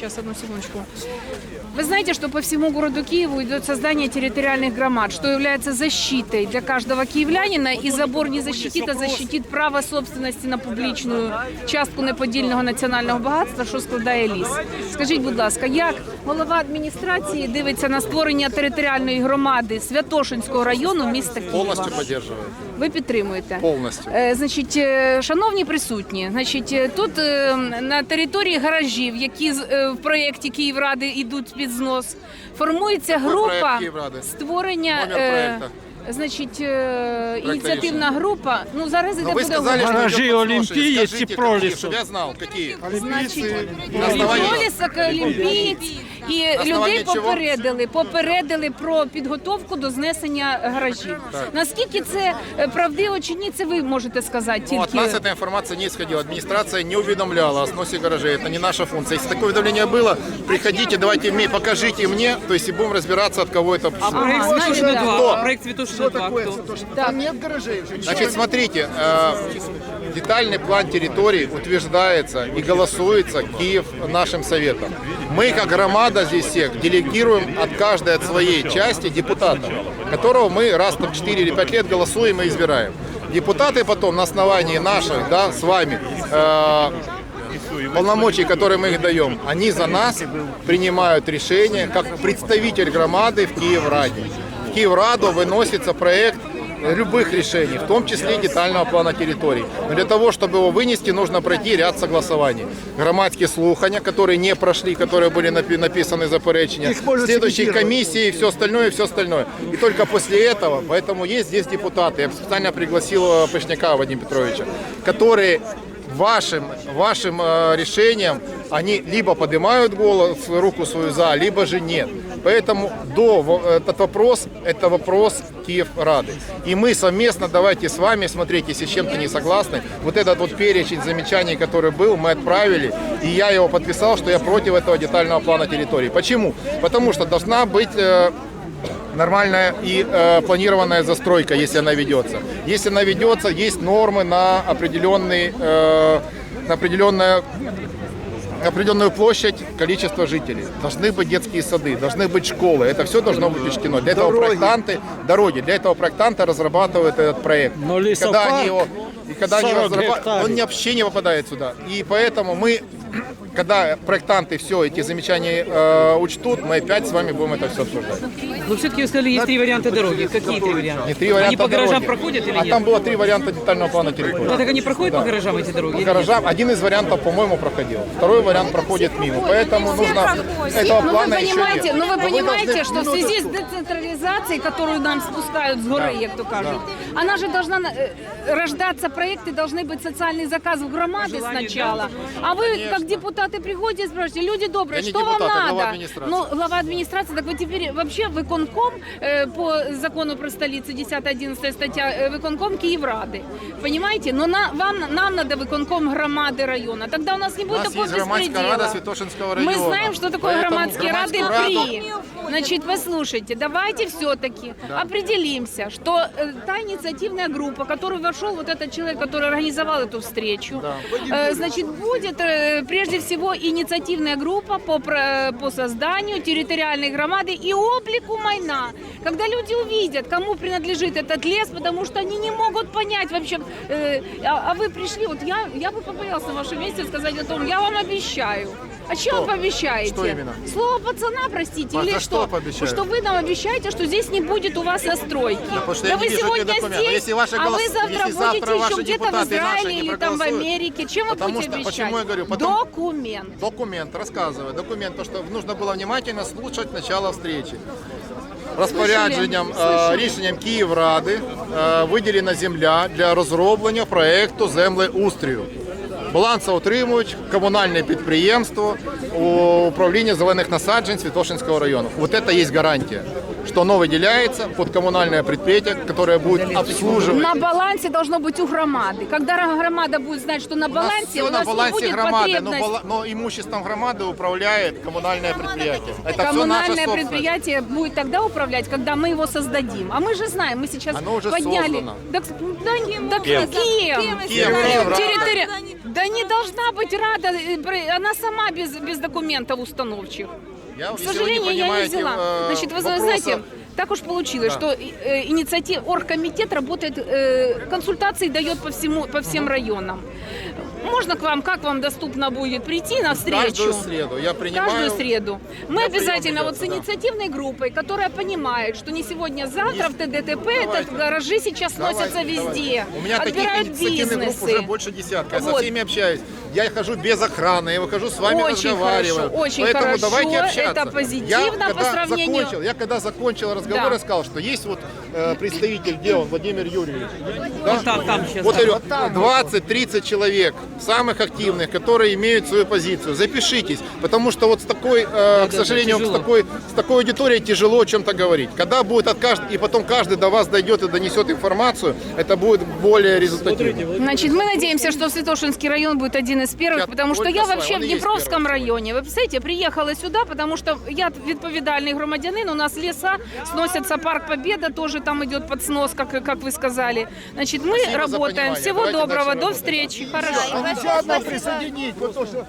Сейчас, одну секундочку. Вы знаете, что по всему городу Киеву идет создание территориальных громад, что является защитой для каждого киевлянина, и забор не защитит, а защитит право собственности на публічну частку неподільного національного багатства, що складає ліс. Скажіть, будь ласка, як голова адміністрації дивиться на створення територіальної громади Святошинського району міста Києва? Полностью поддерживаю. Ви підтримуєте? Полностью. Е, Значить, е, шановні присутні, значить, е, тут е, на території гаражів, які з- е, в проєкті Київради йдуть під знос, формується Який група проєкт Київради? створення. Номер е, проєкту. Значить, е, ініціативна група. Ну зараз Но іде вы буде сказали, что Гаражи идет подсношение. Олимпиец и Скажите, Пролисов. какие, чтобы я знал, какие. Значить, На основании- Пролісок, Олімпієць і основанні людей чого? попередили, попередили про підготовку до знесення гаражів. Наскільки це е, правдиво чи ні, це ви можете сказати Ну, от нас тільки. эта информация не исходила. Администрация не уведомляла о сносе гаражей. Это не наша функция. Если такое уведомление было, приходите, давайте мне, покажите мне, то есть и будем разбираться, от кого это пришло. Проект Ага, Святошина значит, 2. Кто? Проект Святошина 2. Кто? Так. Значит, смотрите, э, детальный план территории утверждается и голосуется Киев нашим советом. Мы, как громада здесь всех, делегируем от каждой от своей части депутата, которого мы раз там 4 или 5 лет голосуем и избираем. Депутаты потом на основании наших, да, с вами, э, полномочий, которые мы их даем, они за нас принимают решение, как представитель громады в Киевраде. В Киевраду выносится проект любых решений, в том числе детального плана территорий. Но для того, чтобы его вынести, нужно пройти ряд согласований. Громадские слухания, которые не прошли, которые были напи- написаны заперечения, следующие комиссии и все остальное, и все остальное. И только после этого, поэтому есть здесь депутаты, я специально пригласил э, Пышняка Вадима Петровича, которые вашим, вашим э, решением они либо поднимают голос, руку свою за, либо же нет. Поэтому до, этот вопрос, это вопрос Киев Рады. И мы совместно давайте с вами, смотреть, если с чем-то не согласны, вот этот вот перечень замечаний, который был, мы отправили, и я его подписал, что я против этого детального плана территории. Почему? Потому что должна быть э, нормальная и э, планированная застройка, если она ведется. Если она ведется, есть нормы на определенный, э, на определенное на определенную площадь, количество жителей. Должны быть детские сады, должны быть школы. Это все должно быть учтено. Для этого проектанты, дороги, для этого проектанты разрабатывают этот проект. Но И когда лесопарк они его, и когда они 40 разраба- гектаров. он вообще не попадает сюда. И поэтому мы, когда проектанты все эти замечания э, учтут, мы опять с вами будем это все обсуждать. Но все-таки вы сказали, есть три варианта дороги. Какие три варианта? Не три варианта Они по гаражам дороги. проходят или А нет? там было три варианта детального плана территории. Ну, так они проходят по гаражам, эти дороги? По гаражам один из вариантов, по-моему, проходил. Второй вариант проходит мимо. Поэтому нужно этого Ну вы плана еще понимаете, нет. ну вы Но понимаете, что в связи с децентрализацией, которую нам спускают с горы, як то кажут, она же должна э, рождаться, проекты должны быть социальный заказ в громады сначала. А вы, как депутаты, приходите и спрашиваете, люди добрые, Я не что депутат, вам я глава надо? администрации. Ну, глава администрации, так вы теперь вообще выконком э, по закону про столицы, 10-11 статья, э, выконком Киеврады. Понимаете? Но на, вам, нам надо выконком громады района. Тогда у нас не У будет нас такого есть громадская беспредела. рада Святошинского района. Мы знаем, что такое Поэтому громадские рады громадскую при. Значит, послушайте, давайте все-таки определимся, что э, та инициативная группа, в которую вошел вот этот человек, который организовал эту встречу, э, значит, будет э, прежде всего инициативная группа по, по созданию территориальной громады и облику майна. Когда люди увидят, кому принадлежит этот лес, потому что они не могут понять вообще, э, а, а вы пришли, вот я, я бы побоялась на вашем месте сказать о том, я вам обещаю. А что вы пообещаете? Что именно? Слово пацана, простите, А или что? что пообещаю? Что вы нам обещаете, что здесь не будет у вас застройки. что да я вы вижу сегодня здесь, Если ваши а голос- вы завтра если завтра будете ваши еще где-то в Израиле или там в. Америке. Чем вы Потому будете что- обещать? почему я говорю? Потому- Документ. Документ, рассказываю. Документ, то, что нужно было внимательно слушать начало встречи. Розпорядженням е, рішенням Київради е, виділена земля для розроблення проекту землеустрою. Балансоутримувач, комунальне підприємство, управління зелених насаджень Святошинського району. Вот это есть гарантия, что оно выделяется под коммунальное предприятие, которое будет обслуживать. На балансе должно быть у громады. Когда громада будет знать, что на У нас балансе, все у на нас не балансе будет громады, но, бала- но имуществом громады управляет коммунальное предприятие. Это все Коммунальное собственность. предприятие будет тогда управлять, когда мы его создадим. А мы же знаем, мы сейчас Оно уже подняли. создано. Так, да, так Кем? кем? Кем? Киеврада. Территори- Да не должна быть рада, э, при- она сама без, без документов установчих. Я, К сожалению, я не взяла. э, Значит, вы вопроса- знаете, так уж получилось, что э, инициатив, оргкомитет работает, э, консультации дает по, всему, по всем районам. Можно к вам, как вам доступно будет прийти на встречу? Каждую среду я принимаю. Каждую среду. Мы обязательно вот с ведется, да. инициативной группой, которая понимает, что не сегодня, а завтра в ТДТП это гаражи сейчас Давайте, сносятся везде. давайте. У меня таких Отбирают инициативных групп уже бизнесы. больше десятка. Я со Вот. всеми общаюсь. Я хожу без охраны, я выхожу с вами Очень разговариваю. хорошо, очень Поэтому хорошо. давайте общаться. Это позитивно я, по когда сравнению- Закончил, я когда закончил разговор, Да. я сказал, что есть вот э, представитель, где он, Владимир Юрьевич. Да? Вот там, там сейчас. Вот говорю, 20-30 человек, самых активных, которые имеют свою позицию. Запишитесь, потому что вот с такой, э, к да, сожалению, с такой, с такой аудиторией тяжело о чем-то говорить. Когда будет от каждого, и потом каждый до вас дойдет и донесет информацию, это будет более результативно. Значит, мы надеемся, что Святошинский район будет один из первых, Я потому что я вообще в первый. районе. Вы представляете, приехала сюда, потому что я відповідальний громадянин, у нас леса, сносятся парк Победа, тоже там идет под снос, как, как вы сказали. Значит, мы Спасибо за работаем. понимание. Всего Давайте доброго, до встречи. Хорошо. Нельзя одна присоединить, вот то, что